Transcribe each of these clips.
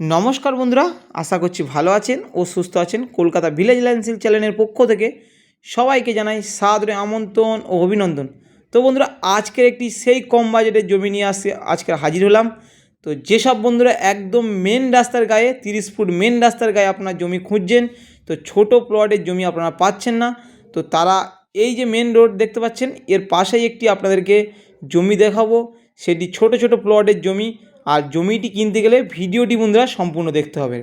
নমস্কার বন্ধুরা, আশা করছি ভালো আছেন ও সুস্থ আছেন কলকাতা ভিলেজ ল্যান্সিল চ্যানেলের পক্ষ থেকে সবাইকে জানাই সাদরে আমন্ত্রণ ও অভিনন্দন। তো বন্ধুরা, আজকের একটি সেই কম বাজেটের জমি নিয়ে আসে আজকে হাজির হলাম। তো যেসব বন্ধুরা একদম মেন রাস্তার গায়ে, তিরিশ ফুট মেন রাস্তার গায়ে আপনার জমি খুঁজছেন, তো ছোট প্লটের জমি আপনারা পাচ্ছেন না। তো তারা এই যে মেন রোড দেখতে পাচ্ছেন, এর পাশেই একটি আপনাদেরকে জমি দেখাবো। সেটি ছোট ছোট প্লটের জমি। আর জমিটি কিনতে গেলে ভিডিওটি বন্ধুরা সম্পূর্ণ দেখতে হবে।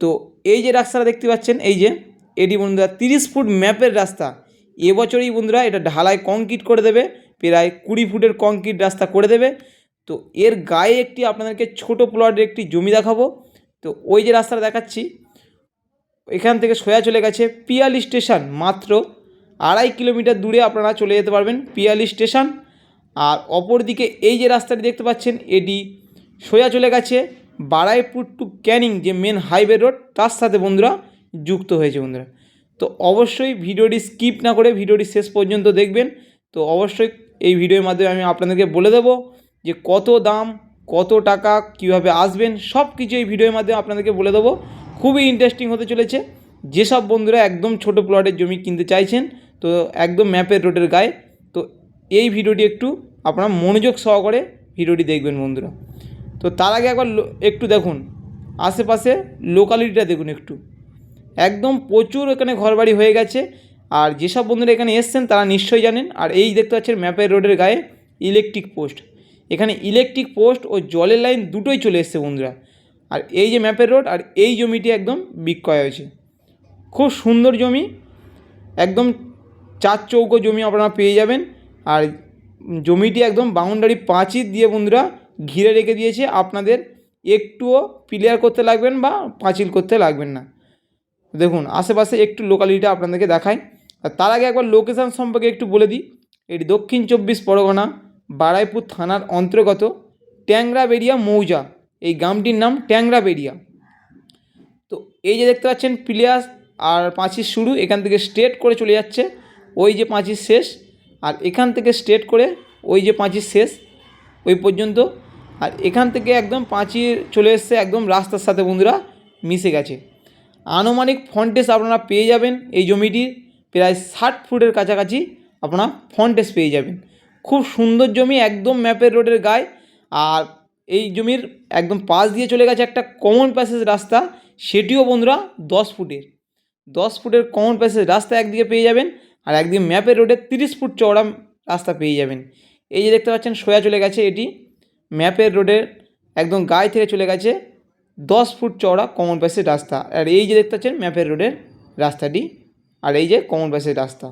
তো এই যে রাস্তাটা দেখতে পাচ্ছেন, এই যে, এটি বন্ধুরা তিরিশ ফুট ম্যাপের রাস্তা। এবছরই বন্ধুরা এটা ঢালাই কংক্রিট করে দেবে, প্রায় কুড়ি ফুটের কংক্রিট রাস্তা করে দেবে। তো এর গায়ে একটি আপনাদেরকে ছোট প্লটের একটি জমি দেখাবো। তো ওই যে রাস্তাটা দেখাচ্ছি, এখান থেকে সোয়া চলে গেছে পিয়ালি স্টেশন, মাত্র আড়াই কিলোমিটার দূরে আপনারা চলে যেতে পারবেন পিয়ালি স্টেশন। আর অপরদিকে এই যে রাস্তাটি দেখতে পাচ্ছেন, এটি সোজা চলে গেছে বারাইপুর টু ক্যানিং, যে মেন হাইওয়ে রোড তার সাথে বন্ধুরা যুক্ত হয়েছে বন্ধুরা। তো অবশ্যই ভিডিওটি স্কিপ না করে ভিডিওটি শেষ পর্যন্ত দেখবেন। তো অবশ্যই এই ভিডিওর মাধ্যমে আমি আপনাদেরকে বলে দেবো যে কত দাম, কত টাকা, কীভাবে আসবেন সব কিছু এই ভিডিওর মাধ্যমে আপনাদেরকে বলে দেবো। খুবই ইন্টারেস্টিং হতে চলেছে। যেসব বন্ধুরা একদম ছোট প্লটের জমি কিনতে চাইছেন, তো একদম ম্যাপের রোডের গায়ে, তো এই ভিডিওটি একটু আপনারা মনোযোগ সহকারে ভিডিওটি দেখবেন বন্ধুরা। তো তার আগে একবার একটু দেখুন। আশেপাশে লোকালিটিটা দেখুন একটু। একদম প্রচুর এখানে ঘরবাড়ি হয়ে গেছে। আর যেসব বন্ধুরা এখানে এসছেন, তারা নিশ্চয়ই জানেন। আর এই দেখতে পাচ্ছেন ম্যাপের রোডের গায়ে ইলেকট্রিক পোস্ট এখানে ইলেকট্রিক পোস্ট ও জলের লাইন দুটোই চলে এসছে বন্ধুরা। আর এই যে ম্যাপের রোড, আর এই জমিটি একদম বিক্রয় হয়েছে। খুব সুন্দর জমি। একদম চার চৌকো জমি আপনারা পেয়ে যাবেন। আর জমিটি একদম বাউন্ডারি পাঁচির দিয়ে বন্ধুরা ঘিরে রেখে দিয়েছে, আপনাদের একটুও ক্লিয়ার করতে লাগবেন বা পাঁচিল করতে লাগবেন না। দেখুন, আশেপাশে একটু লোকালিটিটা আপনাদেরকে দেখাই। আর তার আগে একবার লোকেশান সম্পর্কে একটু বলে দিই। এটি দক্ষিণ চব্বিশ পরগনা, বারাইপুর থানার অন্তর্গত ট্যাংরাবেড়িয়া মৌজা। এই গ্রামটির নাম ট্যাংরাবেড়িয়া। তো এই যে দেখতে পাচ্ছেন প্লেয়ার আর পাঁচির শুরু, এখান থেকে স্ট্রেট করে চলে যাচ্ছে, ওই যে পাঁচির শেষ। আর এখান থেকে স্ট্রেট করে ওই যে পাঁচির শেষ, ওই পর্যন্ত আর এখান থেকে একদম পাঁচির চলে এসছে একদম রাস্তার সাথে, বন্ধুরা, মিশে গেছে। আনুমানিক ফন্টেস আপনারা পেয়ে যাবেন এই জমিটির, প্রায় ষাট ফুটের কাছাকাছি আপনারা ফন্টেস পেয়ে যাবেন। খুব সুন্দর জমি, একদম ম্যাপের রোডের গায়ে। আর এই জমির একদম পাশ দিয়ে চলে গেছে একটা কমন প্যাসেজ রাস্তা, সেটিও, বন্ধুরা, দশ ফুটের। দশ ফুটের কমন প্যাসেজ রাস্তা একদিকে পেয়ে যাবেন আর একদিকে ম্যাপের রোডে তিরিশ ফুট চওড়া রাস্তা পেয়ে যাবেন। এই যে দেখতে পাচ্ছেন সোয়া চলে গেছে এটি। ম্যাপের রোডের একদম গায়ে থেকে চলে গেছে দশ ফুট চওড়া কমন প্যাসেজ রাস্তা। আর এই যে দেখতে পাচ্ছেন ম্যাপের রোডের রাস্তাটি, আর এই যে কমন প্যাসেজ রাস্তা।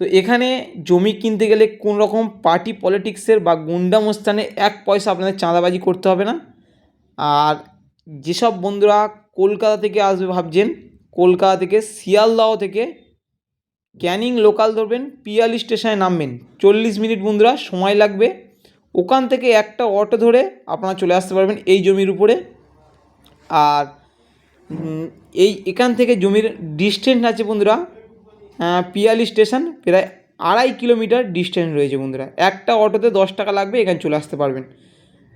তো এখানে জমি কিনতে গেলে কোন রকম পার্টি পলিটিক্সের বা গুন্ডামস্থানে এক পয়সা আপনাদের চাঁদাবাজি করতে হবে না। আর যেসব বন্ধুরা কলকাতা থেকে আসবে ভাবছেন, কলকাতা থেকে শিয়ালদাহ থেকে ক্যানিং লোকাল ধরবেন, পিয়ালি স্টেশনে নামবেন। চল্লিশ মিনিট বন্ধুরা সময় লাগবে। ওখান থেকে একটা অটো ধরে আপনারা চলে আসতে পারবেন এই জমির উপরে। আর এই এখান থেকে জমির ডিস্টেন্স আছে বন্ধুরা পিয়ালি স্টেশন প্রায় আড়াই কিলোমিটার ডিস্টেন্স রয়েছে বন্ধুরা। একটা অটোতে দশ টাকা লাগবে, এখানে চলে আসতে পারবেন।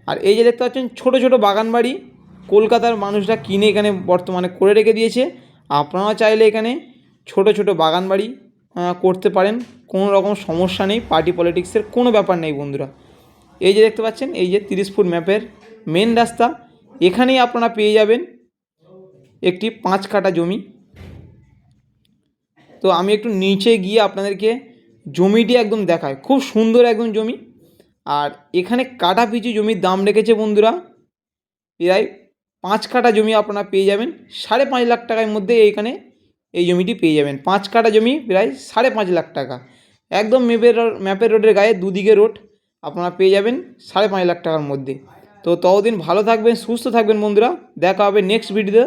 আর এই যে দেখতে পাচ্ছেন, ছোটো ছোটো বাগান বাড়ি, কলকাতার মানুষরা কিনে এখানে বর্তমানে করে রেখে দিয়েছে। আপনারা চাইলে এখানে ছোট ছোট বাগান বাড়ি করতে পারেন। কোনো রকম সমস্যা নেই পার্টি পলিটিক্সের কোনো ব্যাপার নেই বন্ধুরা। এই যে দেখতে পাচ্ছেন, এই যে তিরিশ ফুট ম্যাপের মেন রাস্তা, এখানেই আপনারা পেয়ে যাবেন একটি পাঁচ কাটা জমি। তো আমি একটু নিচে গিয়ে আপনাদেরকে জমিটি একদম দেখাই। খুব সুন্দর একদম জমি। আর এখানে কাটা পিছু জমির দাম রেখেছে বন্ধুরা, প্রায় পাঁচ কাটা জমি আপনারা পেয়ে যাবেন। সাড়ে পাঁচ লাখ টাকার মধ্যে এইখানে এই জমিটি পেয়ে যাবেন। পাঁচ কাটা জমি প্রায় সাড়ে পাঁচ লাখ টাকা। একদম ম্যাপের ম্যাপের রোডের গায়ে দুদিকে রোড। আপনারা পেয়ে যাবেন সাড়ে পাঁচ লাখ টাকার মধ্যে। তো ততদিন ভালো থাকবেন, সুস্থ থাকবেন বন্ধুরা। দেখা হবে নেক্সট ভিডিওতে